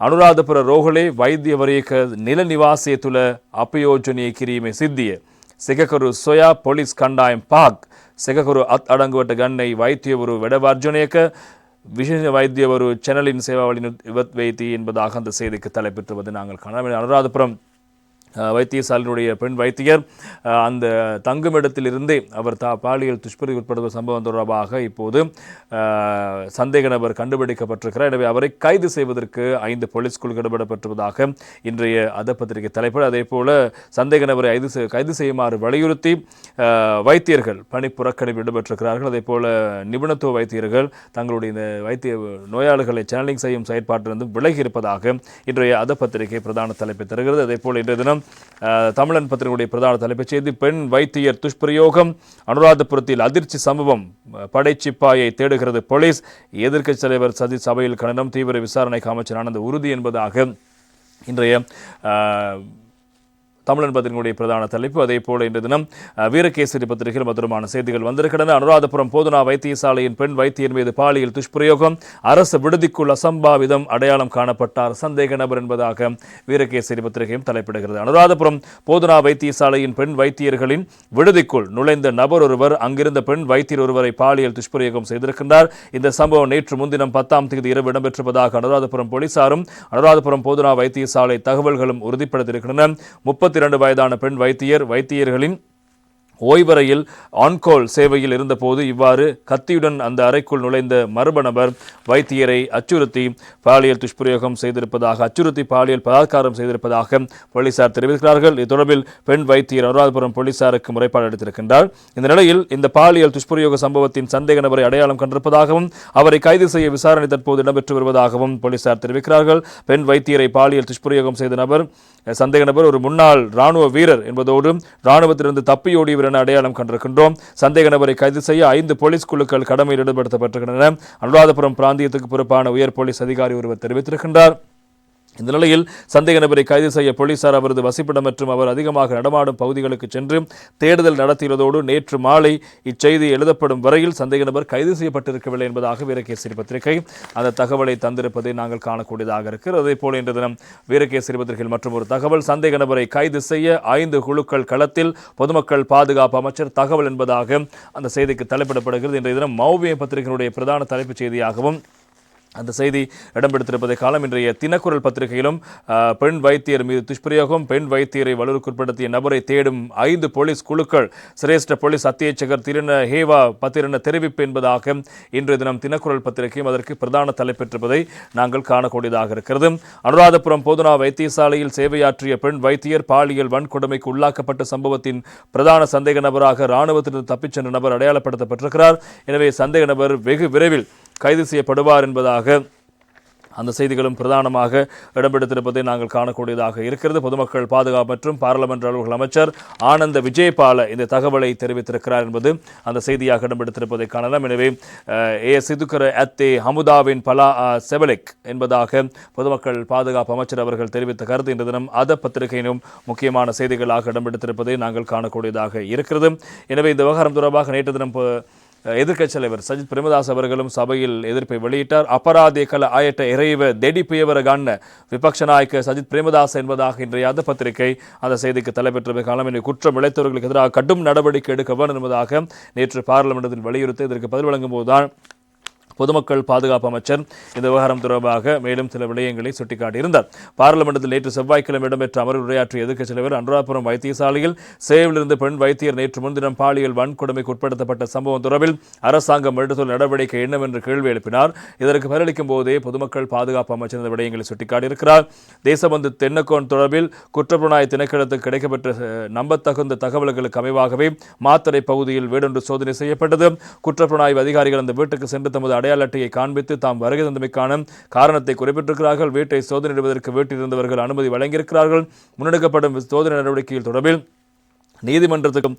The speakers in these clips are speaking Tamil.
අනුරාධපුර රෝහලේ වෛද්‍යවරයක නිල නිවාසය තුළ අපයෝජනය කිරීමේ සිද්ධිය. සෙකකරු සොයා පොලිස් කණ්ඩායම් පහක් සෙකකරු අත් අඩංගුවට ගන්නයි වෛත්‍යවරු වැඩවර්ජනයක විශේෂ வෛத்தியவரு சேனலின் சேவாவளின் இவத் வைத்தி என்பது அகந்த செய்திக்கு தலைப்பெற்றுவது நாங்கள் காண அனுராதபுரம் வைத்தியசாலினுடைய வைத்தியசாலையினுடைய பெண் வைத்தியர் அந்த தங்குமிடத்திலிருந்தே அவர் தா பாலியல் துஷ்பரி உட்படுத்த சம்பவம் தொடர்பாக இப்போது சந்தேக நபர் கண்டுபிடிக்கப்பட்டிருக்கிறார். எனவே அவரை கைது செய்வதற்கு ஐந்து போலீஸ் குழு ஈடுபடப்பட்டிருப்பதாக இன்றைய அத பத்திரிகை தலைப்பு அதே போல சந்தேக நபரை கைது கைது செய்யுமாறு வலியுறுத்தி வைத்தியர்கள் பணி புறக்கணிப்பு ஈடுபட்டிருக்கிறார்கள் அதே போல நிபுணத்துவ வைத்தியர்கள் தங்களுடைய இந்த வைத்திய நோயாளிகளை சேனலிங் செய்யும் செயற்பாட்டிலிருந்து விலகி இருப்பதாக இன்றைய அத பத்திரிகை பிரதான தலைப்பை தருகிறது. அதே போல் இன்றைய தினம் தமிழன் பத்திரிகையுடைய பிரதான தலைப்புச் செய்தி பெண் வைத்தியர் துஷ்பிரயோகம் அனுராதபுரத்தில் அதிர்ச்சி சம்பவம் படைச்சிப்பாயை தேடுகிறது போலீஸ். எதிர்க்கட்சி தலைவர் சதி சபையில் கண்டனம் தீவிர விசாரணைக்கு அமைச்சர் ஆனந்த உறுதி என்பதாக இன்றைய தமிழன் பத்திரிகையுடைய பிரதான தலைப்பு. அதே போல இன்று தினம் வீரகேசரி பத்திரிகையில் மதுரமான செய்திகள் வந்திருக்கின்றன. அனுராதபுரம் போதுனா வைத்தியசாலையின் பெண் வைத்தியர் மீது பாலியல் துஷ்பிரயோகம் அரசு விடுதிக்குள் அசம்பாவிதம் அடையாளம் காணப்பட்டார். சந்தேக நபர் என்பதாக வீரகேசரி பத்திரிகையும் தலைப்பிடுகிறது. அனுராதபுரம் போதுனா வைத்தியசாலையின் பெண் வைத்தியர்களின் விடுதிக்குள் நுழைந்த நபர் ஒருவர் அங்கிருந்த பெண் வைத்தியர் ஒருவரை பாலியல் துஷ்பிரயோகம் செய்திருக்கின்றார். இந்த சம்பவம் நேற்று முன்தினம் பத்தாம் தேதி இரவு இடம்பெற்றிருப்பதாக அனுராதபுரம் போலீசாரும் அனுராதபுரம் போதுனா வைத்தியசாலை தகவல்களும் உறுதிப்படுத்தியிருக்கின்றன. முப்பத்தி இரண்டு வயதான பெண் வைத்தியர் வைத்தியர்களின் ஓய்வறையில் ஆன்கோல் சேவையில் இருந்தபோது இவ்வாறு கத்தியுடன் அந்த அறைக்குள் நுழைந்த மர்ம நபர் வைத்தியரை அச்சுறுத்தி பாலியல் துஷ்பிரயோகம் செய்திருப்பதாக அச்சுறுத்தி பாலியல் பலாத்காரம் செய்திருப்பதாக போலீசார் தெரிவிக்கிறார்கள். இது தொடர்பில் பெண் வைத்தியர் அனுராதபுரம் போலீசாருக்கு முறைப்பாடு அளித்திருக்கின்றார் இந்த நிலையில் இந்த பாலியல் துஷ்பிரயோக சம்பவத்தின் சந்தேக நபரை அடையாளம் கண்டிருப்பதாகவும் அவரை கைது செய்ய விசாரணை தற்போது இடம்பெற்று வருவதாகவும் போலீசார் தெரிவிக்கிறார்கள். பெண் வைத்தியரை பாலியல் துஷ்பிரயோகம் செய்த நபர் சந்தேக நபர் ஒரு முன்னாள் ராணுவ வீரர் என்பதோடு ராணுவத்திலிருந்து தப்பியோடியவர் என அடையாளம் கண்டிருக்கின்றோம். சந்தேக நபரை கைது செய்ய ஐந்து போலீஸ் குழுக்கள் கடமையில் ஈடுபடுத்தப்பட்டிருக்கின்றன. அனுராதபுரம் பிராந்தியத்துக்கு பொறுப்பான உயர் போலீஸ் அதிகாரி ஒருவர் தெரிவித்திருக்கின்றார். இந்த நிலையில் சந்தேக நபரை கைது செய்ய போலீசார் அவரது வசிப்பிடம் மற்றும் அவர் அதிகமாக நடமாடும் பகுதிகளுக்கு சென்று தேடுதல் நடத்தியதோடு நேற்று மாலை இச்செய்தி எழுதப்படும் வரையில் சந்தேக நபர் கைது செய்யப்பட்டிருக்கவில்லை என்பதாக வீரகேசரி பத்திரிகை அந்த தகவலை தந்திருப்பதை நாங்கள் காணக்கூடியதாக இருக்கிறது. அதே போல இன்று தினம் வீரகேசரி பத்திரிகையில் மற்றும் ஒரு தகவல் சந்தேக நபரை கைது செய்ய ஐந்து குழுக்கள் களத்தில் பொதுமக்கள் பாதுகாப்பு அமைச்சர் தகவல் என்பதாக அந்த செய்திக்கு தலைப்பிடப்படுகிறது. இன்றைய தினம் மௌவிய பத்திரிகையினுடைய பிரதான தலைப்புச் செய்தியாகவும் அந்த செய்தி இடம்பெடுத்திருப்பதை காலம் இன்றைய தினக்குரல் பத்திரிகையிலும் பெண் வைத்தியர் மீது துஷ்பிரயோகம் பெண் வைத்தியரை வலுவுக்குட்படுத்திய நபரை தேடும் ஐந்து போலீஸ் குழுக்கள் சிரேஷ்ட போலீஸ் அத்தியட்சகர் திரின ஹேவா பத்திரன தெரிவிப்பு என்பதாக இன்றைய தினம் தினக்குரல் பத்திரிகையும் அதற்கு பிரதான தலைப்பெற்றிருப்பதை நாங்கள் காணக்கூடியதாக இருக்கிறது. அனுராதபுரம் போதுனா வைத்தியசாலையில் சேவையாற்றிய பெண் வைத்தியர் பாலியல் வன்கொடுமைக்கு உள்ளாக்கப்பட்ட சம்பவத்தின் பிரதான சந்தேக நபராக இராணுவத்திலிருந்து தப்பிச் சென்ற நபர் அடையாளப்படுத்தப்பட்டிருக்கிறார். எனவே சந்தேக நபர் வெகு விரைவில் கைது செய்யப்படுவார் என்பதாக அந்த செய்திகளும் பிரதானமாக இடம்பெடுத்திருப்பதை நாங்கள் காணக்கூடியதாக இருக்கிறது. பொதுமக்கள் பாதுகாப்பு மற்றும் பாராளுமன்ற அலுவலக அமைச்சர் ஆனந்த விஜயபால இந்த தகவலை தெரிவித்திருக்கிறார் என்பது அந்த செய்தியாக இடம்பெடுத்திருப்பதை காணலாம். எனவே ஏ சிதுக்கர அத்தே ஹமுதாவின் பலா செவலிக் என்பதாக பொதுமக்கள் பாதுகாப்பு அமைச்சர் அவர்கள் தெரிவித்த கருத்து இன்று தினம் அத பத்திரிகையிலும் முக்கியமான செய்திகளாக இடம்பெடுத்திருப்பதை நாங்கள் காணக்கூடியதாக இருக்கிறது. எனவே இந்த விவகாரம் தொடர்பாக நேற்று தினம் எதிர்க்கட்சி தலைவர் சஜித் பிரேமதாஸ் அவர்களும் சபையில் எதிர்ப்பை வெளியிட்டார். அபராதிகள் கல ஆயட்ட இறைவ தெடிப்பியவர கண்ண விபக்ஷ நாயக்க சஜித் பிரேமதாஸ் என்பதாக இன்றைய அந்த பத்திரிகை அந்த செய்திக்கு தலைப்பெற்ற காலம் இன்று குற்றம் இழைத்தவர்களுக்கு எதிராக கடும் நடவடிக்கை எடுக்க வேண்டும் என்பதாக நேற்று பார்லிமெண்டத்தில் வலியுறுத்தி இதற்கு பதில் வழங்கும் போதுதான் பொதுமக்கள் பாதுகாப்பு அமைச்சர் இந்த விவகாரம் தொடர்பாக மேலும் சில விடயங்களை சுட்டிக்காட்டியிருந்தார். பாராளுமன்றத்தில் நேற்று செவ்வாய்க்கிழமை இடம்பெற்ற அமர்வு உரையாற்றிய எதிர்க்கட்சித் தலைவர் அனுராபுரம் வைத்தியசாலையில் சேவையிலிருந்து பெண் வைத்தியர் நேற்று முன்தினம் பாலியல் வன்கொடுமைக்கு உட்படுத்தப்பட்ட சம்பவம் தொடர்பில் அரசாங்கம் எடுத்துள்ள நடவடிக்கை என்னவென்று கேள்வி எழுப்பினார். இதற்கு பதிலளிக்கும் போதே பொதுமக்கள் பாதுகாப்பு அமைச்சர் இந்த விடயங்களை சுட்டிக்காட்டியிருக்கிறார். தேசபந்து தென்னக்கோன் தொடர்பில் குற்றப்புலனாய் திணைக்களத்துக்கு கிடைக்கப்பெற்ற நம்பத்தகுந்த தகவல்களுக்கு அமைவாகவே மாத்தறை பகுதியில் வீடொன்று சோதனை செய்யப்பட்டது. குற்றப்புலனாய்வு அதிகாரிகள் அந்த வீட்டுக்கு சென்று தமது அடையாள அட்டையை காண்பித்து தாம் வருகை தந்தமைக்கான காரணத்தை குறிப்பிட்டிருக்கிறார்கள். வீட்டை சோதனையிடுவதற்கு வீட்டில் இருந்தவர்கள் அனுமதி வழங்கியிருக்கிறார்கள். முன்னெடுக்கப்படும் சோதனை நடவடிக்கையில் தொடர்பில் நீதிமன்றத்துக்கும்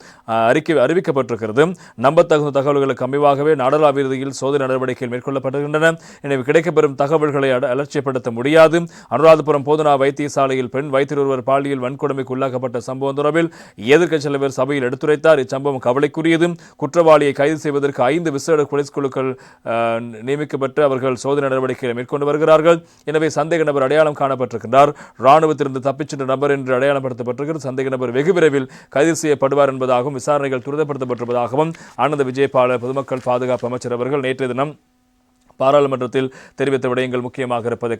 அறிக்கை அறிவிக்கப்பட்டிருக்கிறது. நம்பத்தகுந்த தகவல்களுக்கு அமைவாகவே நாடளாவியதியில் சோதனை நடவடிக்கைகள் மேற்கொள்ளப்படுகின்றன எனவே கிடைக்கப்பெறும் தகவல்களை அலட்சியப்படுத்த முடியாது. அனுராதபுரம் போதனா வைத்தியசாலையில் பெண் வைத்தியர் ஒருவர் பாலியல் வன்கொடுமைக்கு உள்ளாக்கப்பட்ட சம்பவம் தொடர்பில் எதிர்க்கட்சி தலைவர் சபையில் எடுத்துரைத்தார். இச்சம்பவம் கவலைக்குரியது. குற்றவாளியை கைது செய்வதற்கு ஐந்து விசேட போலீஸ் குழுக்கள் அஹ், நியமிக்கப்பட்டு அவர்கள் சோதனை நடவடிக்கைகளை மேற்கொண்டு வருகிறார்கள். எனவே சந்தேக நபர் அடையாளம் காணப்பட்டிருக்கிறார் ராணுவத்திலிருந்து தப்பிச்சென்ற நபர் என்று அடையாளப்படுத்தப்பட்டிருக்கிறது. சந்தேக நபர் வெகு விரைவில் கைது செய்யப்படுவார் என்பதாகவும் விசாரணைகள் துரிதப்படுத்தப்பட்டிருப்பதாகவும் ஆனந்த விஜயபால பொதுமக்கள் பாதுகாப்பு அமைச்சர் அவர்கள் நேற்றைய தினம் பாராளுமன்றத்தில் தெரிவித்த விடயங்கள் முக்கியமாக இருப்பதை